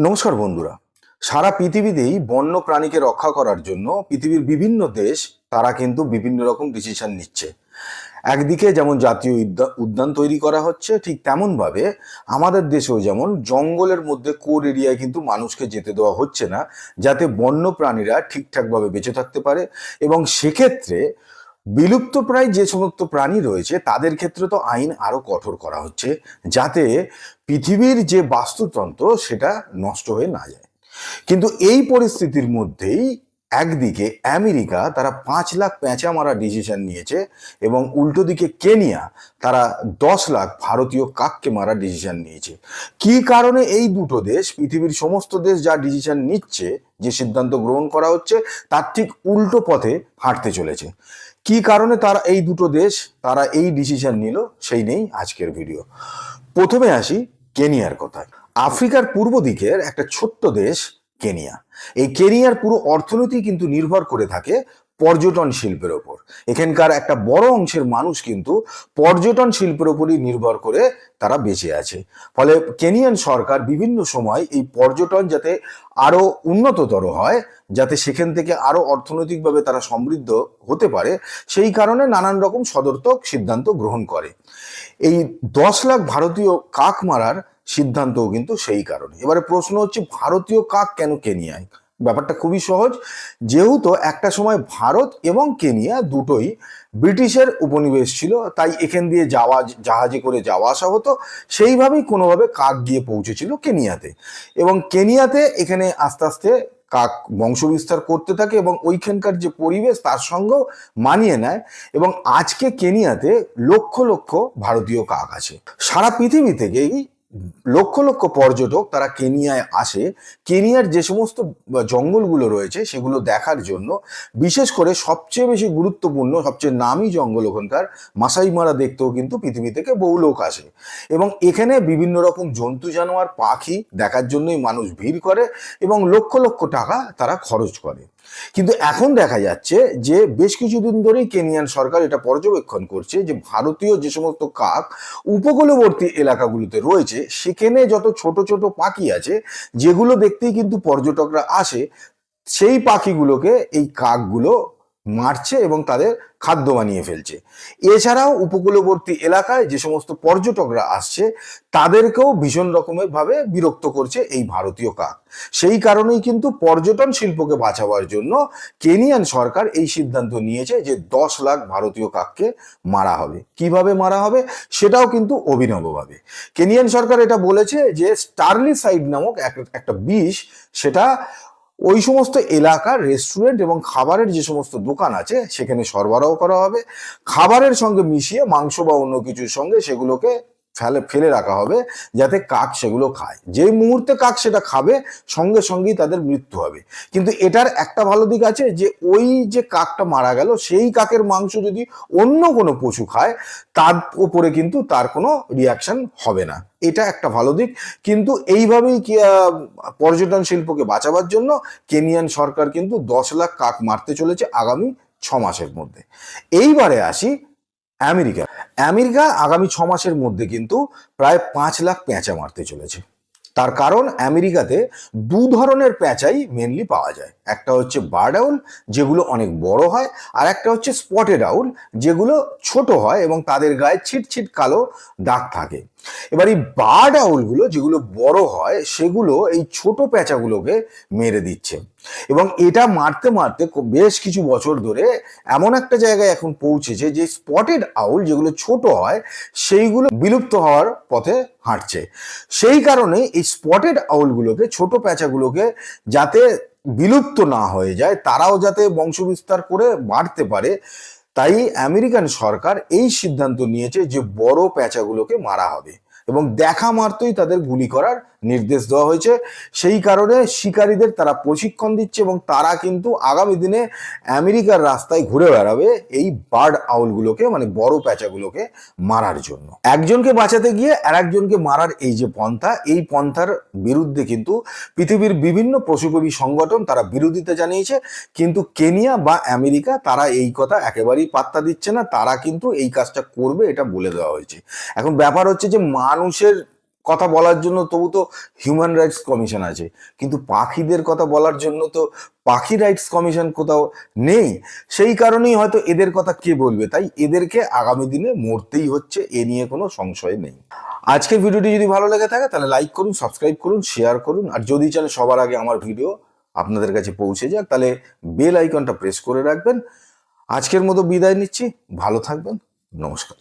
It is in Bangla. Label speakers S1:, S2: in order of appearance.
S1: নমস্কার বন্ধুরা। সারা পৃথিবীতেই বন্য প্রাণীকে রক্ষা করার জন্য পৃথিবীর বিভিন্ন দেশ তারা কিন্তু বিভিন্ন রকম ডিসিশন নিচ্ছে। একদিকে যেমন জাতীয় উদ্যা- উদ্যান তৈরি করা হচ্ছে, ঠিক তেমনভাবে আমাদের দেশেও যেমন জঙ্গলের মধ্যে কোর এরিয়ায় কিন্তু মানুষকে যেতে দেওয়া হচ্ছে না, যাতে বন্য প্রাণীরা ঠিকঠাকভাবে বেঁচে থাকতে পারে এবং সেক্ষেত্রে বিলুপ্ত প্রায় যে সমস্ত প্রাণী রয়েছে, তাদের ক্ষেত্রে তো আইন আরও কঠোর করা হচ্ছে, যাতে পৃথিবীর যে বাস্তুতন্ত্র সেটা নষ্ট হয়ে না যায়। কিন্তু এই পরিস্থিতির মধ্যেই একদিকে আমেরিকা তারা পাঁচ লাখ পেঁচা মারা ডিসিশন নিয়েছে এবং উল্টো দিকে কেনিয়া তারা দশ লাখ ভারতীয় কাককে মারা ডিসিশন নিয়েছে। কি কারণে এই দুটো দেশ, পৃথিবীর সমস্ত দেশ যা ডিসিশন নিচ্ছে, যে সিদ্ধান্ত গ্রহণ করা হচ্ছে, তার ঠিক উল্টো পথে হাঁটতে চলেছে। কি কারণে তারা এই দুটো দেশ, তারা এই ডিসিশন নিল, সেই নেই আজকের ভিডিও প্রথমে আসি কেনিয়ার কথায়। আফ্রিকার পূর্ব দিকের একটা ছোট্ট দেশ কেনিয়া। এই কেনিয়ার পুরো অর্থনীতি কিন্তু নির্ভর করে থাকে পর্যটন শিল্পের ওপর। এখানকার একটা বড় অংশের মানুষ কিন্তু পর্যটন শিল্পের ওপরই নির্ভর করে তারা বেঁচে আছে। ফলে কেনিয়ান সরকার বিভিন্ন সময় এই পর্যটন যাতে আরও উন্নততর হয়, যাতে সেখান থেকে আরও অর্থনৈতিকভাবে তারা সমৃদ্ধ হতে পারে, সেই কারণে নানান রকম সদর্থক সিদ্ধান্ত গ্রহণ করে। এই দশ লাখ ভারতীয় কাক মারার সিদ্ধান্তও কিন্তু সেই কারণে। এবারে প্রশ্ন হচ্ছে, ভারতীয় কাক কেন কেনিয়ায়? ব্যাপারটা খুবই সহজ। যেহেতু একটা সময় ভারত এবং কেনিয়া দুটোই ব্রিটিশের উপনিবেশ ছিল, তাই এখান দিয়ে যাওয়া, জাহাজে করে যাওয়া আসা হতো, সেইভাবেই কোনোভাবে কাক গিয়ে পৌঁছেছিল কেনিয়াতে। এবং কেনিয়াতে এখানে আস্তে আস্তে কাক বংশবিস্তার করতে থাকে এবং ওইখানকার যে পরিবেশ তার সঙ্গেও মানিয়ে নেয় এবং আজকে কেনিয়াতে লক্ষ লক্ষ ভারতীয় কাক আছে। সারা পৃথিবী থেকেই লক্ষ লক্ষ পর্যটক তারা কেনিয়ায় আসে। কেনিয়ার যে সমস্ত জঙ্গলগুলো রয়েছে, সেগুলো দেখার জন্য বিশেষ করে সবচেয়ে বেশি গুরুত্বপূর্ণ, সবচেয়ে নামি জঙ্গল ওখানকার মাসাইমারা দেখতেও কিন্তু পৃথিবী থেকে বহু লোক আসে। এবং এখানে বিভিন্ন রকম জন্তু, জানোয়ার, পাখি দেখার জন্যই মানুষ ভিড় করে এবং লক্ষ লক্ষ টাকা তারা খরচ করে। কিন্তু এখন দেখা যাচ্ছে যে বেশ কিছুদিন ধরেই কেনিয়ান সরকার এটা পর্যবেক্ষণ করছে যে ভারতীয় যে সমস্ত কাক উপকূলবর্তী এলাকাগুলোতে রয়েছে, সেখানে যত ছোট ছোট পাখি আছে, যেগুলো দেখতেই কিন্তু পর্যটকরা আসে, সেই পাখিগুলোকে এই কাকগুলো মারছে এবং তাদের খাদ্য বানিয়ে ফেলছে। এছাড়াও উপকূলবর্তী এলাকায় যে সমস্ত পর্যটকরা আসছে, তাদেরকেও ভীষণ রকমের ভাবে বিরক্ত করছে এই ভারতীয় কাক। সেই কারণেই কিন্তু পর্যটন শিল্পকে বাঁচাবার জন্য কেনিয়ান সরকার এই সিদ্ধান্ত নিয়েছে যে দশ লাখ ভারতীয় কাককে মারা হবে। কীভাবে মারা হবে? সেটাও কিন্তু অভিনবভাবে। কেনিয়ান সরকার এটা বলেছে যে স্টারলিসাইড নামক এক- একটা বিষ, সেটা ওই সমস্ত এলাকার রেস্টুরেন্ট এবং খাবারের যে সমস্ত দোকান আছে, সেখানে সরবরাহ করা হবে। খাবারের সঙ্গে মিশিয়ে মাংস বা অন্য কিছুর সঙ্গে সেগুলোকে ফেলে ফেলে রাখা হবে যাতে কাক সেগুলো খায়। যেই মুহূর্তে কাক সেটা খাবে, সঙ্গে সঙ্গেই তাদের মৃত্যু হবে। কিন্তু এটার একটা ভালো দিক আছে যে, ওই যে কাকটা মারা গেল, সেই কাকের মাংস যদি অন্য কোনো পশু খায়, তার উপরে কিন্তু তার কোনো রিয়াকশন হবে না। এটা একটা ভালো দিক। কিন্তু এইভাবেই কি পর্যটন শিল্পকে বাঁচাবার জন্য কেনিয়ান সরকার কিন্তু দশ লাখ কাক মারতে চলেছে আগামী ছ মাসের মধ্যে। এইবারে আসি আমেরিকা। আমেরিকা আগামী ছ মাসের মধ্যে কিন্তু প্রায় পাঁচ লাখ পেঁচা মারতে চলেছে। তার কারণ আমেরিকাতে দু ধরনের পেঁচাই মেনলি পাওয়া যায়। একটা হচ্ছে বার্ড আউল, যেগুলো অনেক বড় হয়, আর একটা হচ্ছে স্পটেড আউল, যেগুলো ছোট হয় এবং তাদের গায়ে ছিট ছিট কালো দাগ থাকে। এবার এই বার্ড আউলগুলো যেগুলো বড় হয়, সেগুলো এই ছোট প্যাঁচাগুলোকে মেরে দিচ্ছে। এবং এটা মারতে মারতে বেশ কিছু বছর ধরে এমন একটা জায়গায় এখন পৌঁছেছে যে স্পটেড আউল যেগুলো ছোট হয়, সেইগুলো বিলুপ্ত হওয়ার পথে হাঁটছে। সেই কারণে এই স্পটেড আউলগুলোকে, ছোট প্যাঁচাগুলোকে যাতে বিলুপ্ত না হয়ে যায়, তারাও যাতে বংশ বিস্তার করে বাড়তে পারে, তাই আমেরিকান সরকার এই সিদ্ধান্ত নিয়েছে যে বড় প্যাঁচাগুলোকে মারা হবে এবং দেখা মাত্রই তাদের গুলি করার নির্দেশ দেওয়া হয়েছে। সেই কারণে শিকারীদের তারা প্রশিক্ষণ দিচ্ছে এবং তারা কিন্তু আগামী দিনে আমেরিকার রাস্তায় ঘুরে বেড়াবে এই বার্ড আউলগুলোকে মানে বড় প্যাঁচাগুলোকে মারার জন্য। একজনকে বাঁচাতে গিয়ে আর একজনকে মারার এই যে পন্থা, এই পন্থার বিরুদ্ধে কিন্তু পৃথিবীর বিভিন্ন পশুপ্রেমী সংগঠন তারা বিরোধিতা জানিয়েছে। কিন্তু কেনিয়া বা আমেরিকা তারা এই কথা একেবারেই পাত্তা দিচ্ছে না। তারা কিন্তু এই কাজটা করবে, এটা বলে দেওয়া হয়েছে। এখন ব্যাপার হচ্ছে যে মানুষের কথা বলার জন্য তবু তো হিউম্যান রাইটস কমিশন আছে। কিন্তু পাখিদের কথা বলার জন্য তো পাখি রাইটস কমিশন কোথাও নেই। সেই কারণেই হয়তো এদের কথা কে বলবে? তাই এদেরকে আগামী দিনে মরতেই হচ্ছে, এ নিয়ে কোনো সংশয় নেই। আজকের ভিডিওটি যদি ভালো লেগে থাকে, তাহলে লাইক করুন সাবস্ক্রাইব করুন শেয়ার করুন, আর যদি চান সবার আগে আমার ভিডিও আপনাদের কাছে পৌঁছে যাক, তাহলে বেল আইকনটা প্রেস করে রাখবেন। আজকের মতো বিদায় নিচ্ছি, ভালো থাকবেন, নমস্কার।